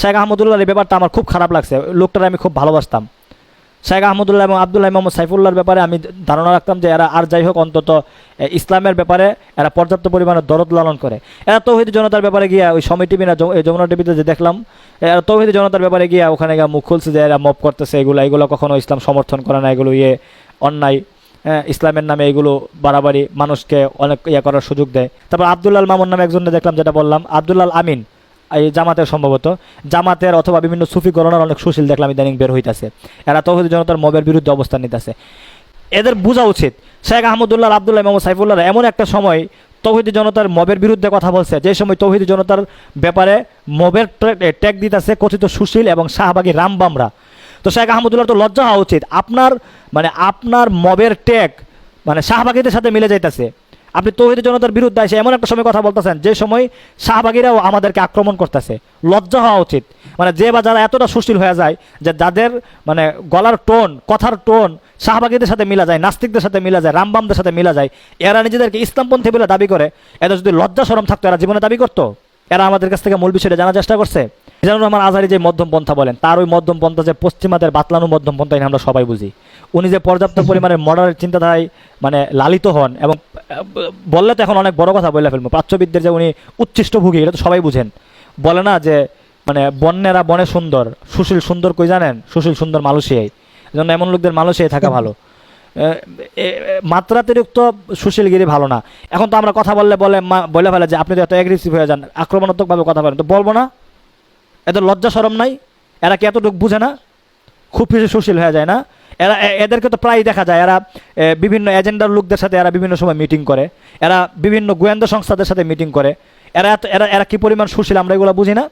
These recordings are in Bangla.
শেখ আহমদুল্লাহ এই ব্যাপারটা আমার খুব খারাপ লাগছে। লোকটার আমি খুব ভালোবাসতাম। শেখ আহমদুল্লাহ এবং আবদুল্লাহ মোহাম্মদ সাইফুল্লাহর ব্যাপারে আমি ধারণা রাখতাম যে এরা আর যাই হোক অন্তত ইসলামের ব্যাপারে এরা পর্যাপ্ত পরিমাণে দরদ লালন করে। এরা তৌহিদি জনতার ব্যাপারে গিয়া ওই সময় টিভি না যমুনা টিভিতে যে দেখলাম, এরা তৌহিদি জনতার ব্যাপারে গিয়া ওখানে গিয়ে মুখ খুলছে যে এরা মপ করতেছে, এগুলো এগুলো কখনো ইসলাম সমর্থন করে না, এগুলো ইয়ে অন্যায় ইসলামের নামে এগুলো বাড়াবাড়ি মানুষকে অনেক ইয়ে করার সুযোগ দেয়। তারপর আবদুল্লাল মামুন নামে একজনকে দেখলাম, যেটা বললাম, আবদুল্লাল আমিন। এই জামাতের সম্ভবত। জামাতের অথবা বিভিন্ন সুফি গণনার অনেক সুশীল দেখলাম ইদানিং বের হইতাছে। এরা তৌহিদ জনতার মবের বিরুদ্ধে অবস্থান নিতেছে। এদের বোঝা উচিত। শেখ আহমদুল্লাহ, আবদুল্লাহ মোহাম্মদ সাইফুল্লাহ এমন একটা সময় তৌহিদি জনতার মবের বিরুদ্ধে কথা বলছে, যে সময় তৌহিদি জনতার ব্যাপারে মবের ট্যাগ দিতেছে কথিত সুশীল এবং শাহবাগী রামবামরা। তো শেখ আহমদুল্লাহ তো লজ্জা হওয়া উচিত। আপনার মানে আপনার মবের ট্যাগ মানে শাহবাগীদের সাথে মিলে যাইতেছে। আপনি তৌহিদি জনতার বিরুদ্ধে এসে এমন একটা সময় কথা বলতেছেন, যে সময় শাহবাগীরাও আমাদেরকে আক্রমণ করতেছে। লজ্জা হওয়া উচিত। মানে যে বা যারা এতটা সুশীল হয়ে যায়, যে যাদের মানে গলার টোন, কথার টোন শাহবাগীদের সাথে মিলা যায়, নাস্তিকদের সাথে মিলা যায়, রামবামদের সাথে মিলা যায়, এরা নিজেদেরকে ইসলামপন্থী বলে দাবি করে, এদের যদি লজ্জা সরম থাকতো, এরা জীবনে দাবি করতো? এরা আমাদের কাছ থেকে মূল বিষয়টা জানার চেষ্টা করছে? মিজানুর রহমান আজহারি যে মধ্যম পন্থা বলেন, তার ওই মধ্যম পন্থা যে পশ্চিমাদের বাতলানো মধ্যম পন্থা আমরা সবাই বুঝি। উনি যে পর্যাপ্ত পরিমাণে মডারের চিন্তাধারায় মানে লালিত হন এবং বললে তো এখন অনেক বড় কথা বলে ফেলব। প্রাচ্যবিদদের যে উনি উচ্ছিষ্ট ভুগি এটা তো সবাই বুঝেন। বলে না যে মানে বন্যেরা বনে সুন্দর, সুশীল সুন্দর কই জানেন? সুশীল সুন্দর মালয়েশিয়ায়। জন্য এমন লোকদের মালয়েশিয়ায় থাকা ভালো। মাত্রাতিরিক্ত সুশীলগিরি ভালো না। এখন তো আমরা কথা বললে বলে বলে ফেলে যে আপনি তো এত অ্যাগ্রেসিভ হয়ে যান, আক্রমণাত্মকভাবে কথা বলেন। তো বলব না? এত লজ্জা সরম নাই? এরা কি এতটুকু বুঝে না? খুব বেশি সুশীল হয়ে যায় না। এরা এদেরকে তো প্রায় দেখা যায়। এরা বিভিন্ন এজেন্ডার লোকদের সাথে এরা বিভিন্ন সময় মিটিং করে। এরা বিভিন্ন গোয়েন্দা সংস্থাদের সাথে মিটিং করে। এরা এত- এরা এরা কী পরিমাণ সুশীল আমরা এগুলো বুঝি না?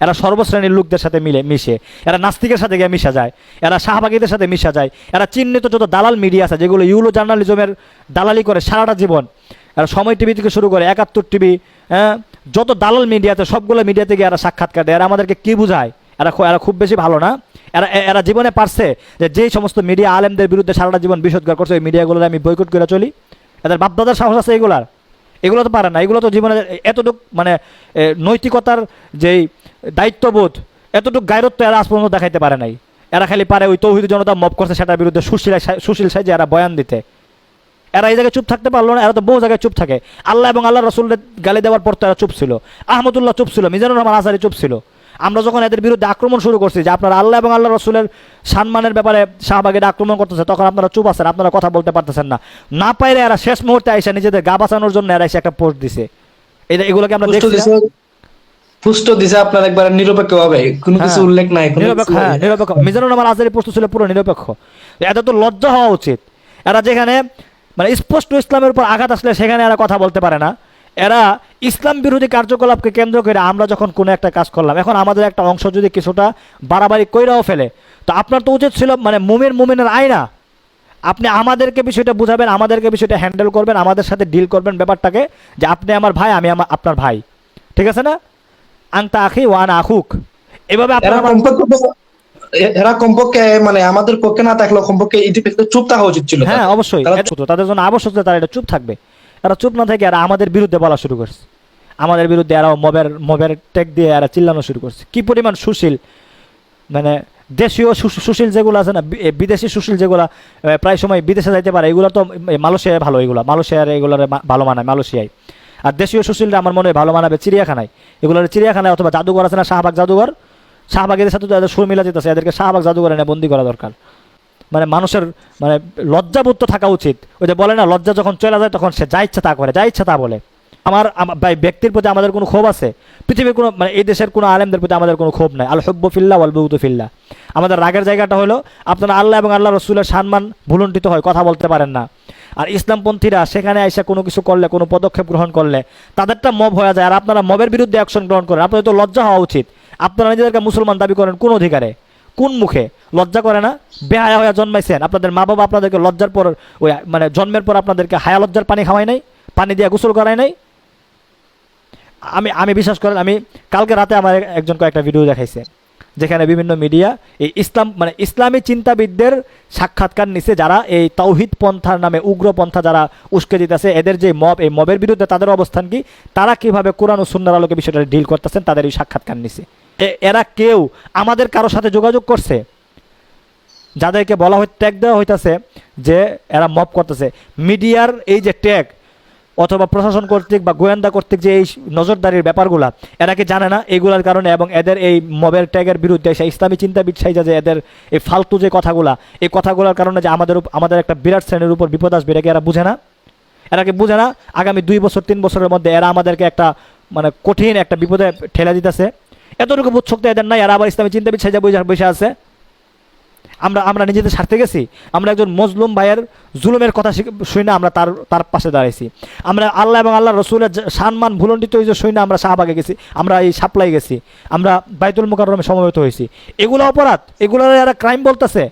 এরা সর্বশ্রেণীর লোকদের সাথে মিলে, মিশে। এরা নাস্তিকের সাথে গিয়ে মিশা যায়। এরা শাহবাগীদের সাথে মিশা যায়। এরা চিহ্নিত যত দালাল মিডিয়া আছে, যেগুলো ইউলো জার্নালিজমের দালালি করে সারাটা জীবন, এরা সময় টিভি থেকে শুরু করে একাত্তর টিভি হ্যাঁ যত দালাল মিডিয়াতে সবগুলো মিডিয়াতে গিয়ে এরা সাক্ষাৎকার দেয়। এরা আমাদেরকে কী বুঝায়? এরা এরা খুব বেশি ভালো না। এরা এরা জীবনে পারছে যে যেই সমস্ত মিডিয়া আলেমদের বিরুদ্ধে সারাটা জীবন বিষোদ্গার করছে, ওই মিডিয়াগুলোর আমি বয়কট করে চলি। এদের বাপদাদার সাহস আছে এগুলার। এগুলো তো পারে না। এগুলো তো জীবনে এতটুক মানে নৈতিকতার যেই দায়িত্ববোধ, এতটুকু গায়রত্ব এরা আজ পর্যন্ত দেখাইতে পারে নাই। এরা খালি পারে ওই তৌহিদ জনতা মব করছে সেটার বিরুদ্ধে সুশীল সুশীল সাইজে এরা বয়ান দিতে। এরা এই জায়গায় চুপ থাকতে পারল না, এরা তো বহু জায়গায় চুপ থাকে। আল্লাহ এবং আল্লাহ রসুলের গালি দেওয়ার পর তো এরা চুপ ছিল। আহমদুল্লাহ চুপ ছিল, মিজানুর রহমান আসারি চুপ ছিল। আমরা যখন এদের বিরুদ্ধে আক্রমণ শুরু করছি যে আপনারা আল্লাহ এবং আল্লাহ রসুলের সম্মানের ব্যাপারে শাহবাগের আক্রমণ করতেছে তখন আপনারা চুপ আছেন আপনারা কথা বলতে পারতেছেন না। না পাইলে এরা শেষ মুহূর্তে এসে নিজেদের গা বাঁচানোর জন্য এরা এসে একটা পোস্ট দিছে। এটা এগুলোকে আমরা দেখছি পুষ্ট দিছে আপনার একবার নিরপেক্ষ হবে কোনো কিছু হ্যাঁ, উল্লেখ নাই নিরপেক্ষ হ্যাঁ নিরপেক্ষ। মিজানুর রহমান আজারি প্রশ্ন ছিল পুরো নিরপেক্ষ। এত তো লজ্জা হওয়া উচিত। এরা যেখানে মানে স্পষ্ট ইসলামের উপর আঘাত আসলে সেখানে এরা কথা বলতে পারে না। এরা ইসলাম বিরোধী কার্যকলাপকে কেন্দ্র করে আমরা যখন কোনো একটা কাজ করলাম এখন আমাদের একটা অংশ যদি কিছুটা বাড়াবাড়ি কইরাও ফেলে তো আপনার তো উচিত ছিল মানে মুমের মুমিনের আয়না। আপনি আমাদেরকে বিষয়টা বুঝাবেন আমাদেরকে বিষয়টা হ্যান্ডেল করবেন আমাদের সাথে ডিল করবেন ব্যাপারটাকে যে আপনি আমার ভাই আমি আমার আপনার ভাই। ঠিক আছে না? আংতা আখি ওয়ান আখুক। এভাবে আপনার এরা কমপক্ষে মানে আমাদের পক্ষে না থাকলেও কমপক্ষে চুপ থাকা উচিত ছিল হ্যাঁ অবশ্যই। তাদের জন্য আবশ্যক তারা এটা চুপ থাকবে। এরা চুপ না থাকে এরা আমাদের বিরুদ্ধে বলা শুরু করছে। আমাদের বিরুদ্ধে এরাও মবের মবের টেক দিয়ে এরা চিল্লানো শুরু করছে। কি পরিমাণ সুশীল? মানে দেশীয় সুশীল যেগুলো আছে না বিদেশি সুশীল যেগুলো প্রায় সময় বিদেশে যাইতে পারে, এগুলো তো মালয়েশিয়ায় ভালো এগুলো। মালয়েশিয়ার এগুলোর ভালো মানায়, মালয়েশিয়ায়। আর দেশীয় সুশীলরা আমার মনে হয় ভালো মানাবে চিড়িয়াখানায়। এগুলোর চিড়িয়াখানায় অথবা জাদুঘর আছে না, শাহবাগ জাদুঘর? শাহবাগের সাথে তো এদের সুর মিলা যেতেছে, এদেরকে শাহবাগ জাদুঘরে এনে বন্দি করা দরকার। মানে মানুষের মানে লজ্জাবোধ থাকা উচিত। ওই যে বলে না, লজ্জা যখন চলে যায় তখন সে যা ইচ্ছা তা করে, যা ইচ্ছা তা বলে। আমার ব্যক্তির প্রতি আমাদের কোনো ক্ষোভ আছে? পৃথিবীর কোনো মানে এই দেশের কোনো আলেমদের প্রতি আমাদের কোনো ক্ষোভ নাই। আল হব্ব ফিল্লা বুগত ফিল্লা। আমাদের রাগের জায়গাটা হলো, আপনারা আল্লাহ এবং আল্লাহ রসুলের সম্মান ভুলণ্ঠিত হয়, কথা বলতে পারেন না। আর ইসলামপন্থীরা সেখানে এসে কোনো কিছু করলে, কোনো পদক্ষেপ গ্রহণ করলে, তাদেরটা মব হয়ে যায়। আর আপনারা মবের বিরুদ্ধে অ্যাকশন গ্রহণ করেন। আপনাদের তো লজ্জা হওয়া উচিত। আপনারা নিজেদেরকে মুসলমান দাবি করেন কোন অধিকারে? কোন মুখে? লজ্জা করে না? বেহায়া হয়ে জন্মাইছেন। আপনাদের মা বাবা আপনাদেরকে লজ্জার পর, ওই মানে জন্মের পর আপনাদেরকে হায়া লজ্জার পানি খাওয়াই নাই? পানি দিয়ে গোসল করায় নাই? আমি আমি বিশ্বাস করেন, আমি কালকে রাতে আমার এক- একজন কয়েকটা ভিডিও দেখাইছে, যেখানে বিভিন্ন মিডিয়া এই ইসলাম মানে ইসলামী চিন্তাবিদদের সাক্ষাৎকার নিছে যারা এই তাওহিদ পন্থার নামে, উগ্র পন্থা যারা উস্কে দিতেছে, এদের যে মব, এই মবের বিরুদ্ধে তাদের অবস্থান কি? তারা কীভাবে কোরআন ও সুন্নার আলোকে বিষয়টা ডিল করতেছেন, তাদের এই সাক্ষাৎকার নিছে। এরা কেউ আমাদের কারোর সাথে যোগাযোগ করছে? যাদেরকে বলা হয় ট্যাগ দেওয়া হইতাছে যে এরা মপ করতেছে। মিডিয়ার এই যে ট্যাগ অথবা প্রশাসন কর্তৃক বা গোয়েন্দা কর্তৃক যে এই নজরদারির ব্যাপারগুলা, এরা কি জানে না এগুলার কারণে এবং এদের এই মবের ট্যাগের বিরুদ্ধে সেই ইসলামী চিন্তাবিদ সাইজা যে এদের এই ফালতু যে কথাগুলা, এই কথাগুলোর কারণে যে আমাদের আমাদের একটা বিরাট শ্রেণির উপর বিপদ আসবে এটাকে এরা বুঝে না? এরা কি বুঝে না? আগামী দুই বছর, তিন বছরের মধ্যে এরা আমাদেরকে একটা মানে কঠিন একটা বিপদে ঠেলে দিতেছে? এতটুকু শক্তি এদের নাই এরা আবার ইসলামী চিন্তাবিদ সাইজা বসে আছে। আমরা আমরা নিজেদের স্বার্থে গেছি। আমরা একজন মজলুম ভাইয়ের জুলুমের কথা শিখ- শুই না আমরা তার তার পাশে দাঁড়াইছি। আমরা আল্লাহ এবং আল্লাহ রসুলের সম্মান ভুলণ্ডিত হয়েছে না আমরা শাহবাগে গেছি, আমরা এই সাপ্লাই গেছি, আমরা বাইতুল মুকাররমে সমবেত হয়েছি এগুলো অপরাধ এগুলো এরা ক্রাইম বলতেছে।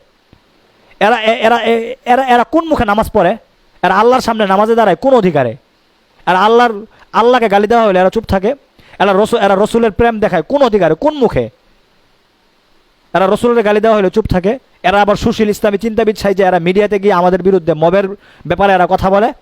এরা এরা এরা এরা কোন মুখে নামাজ পড়ে? এরা আল্লাহর সামনে নামাজে দাঁড়ায় কোন অধিকারে? আর আল্লাহর, আল্লাহকে গালি দেওয়া হলে এরা চুপ থাকে। এরা রসুল এরা রসুলের প্রেম দেখায় কোন অধিকারে, কোন মুখে? এরা রসুলের গালি দেওয়া হলে চুপ থাকে। এরা আবার সুশীল ইসলামী চিন্তাবিদ সাইজে এরা মিডিয়াতে গিয়ে আমাদের বিরুদ্ধে মবের ব্যাপারে এরা কথা বলে।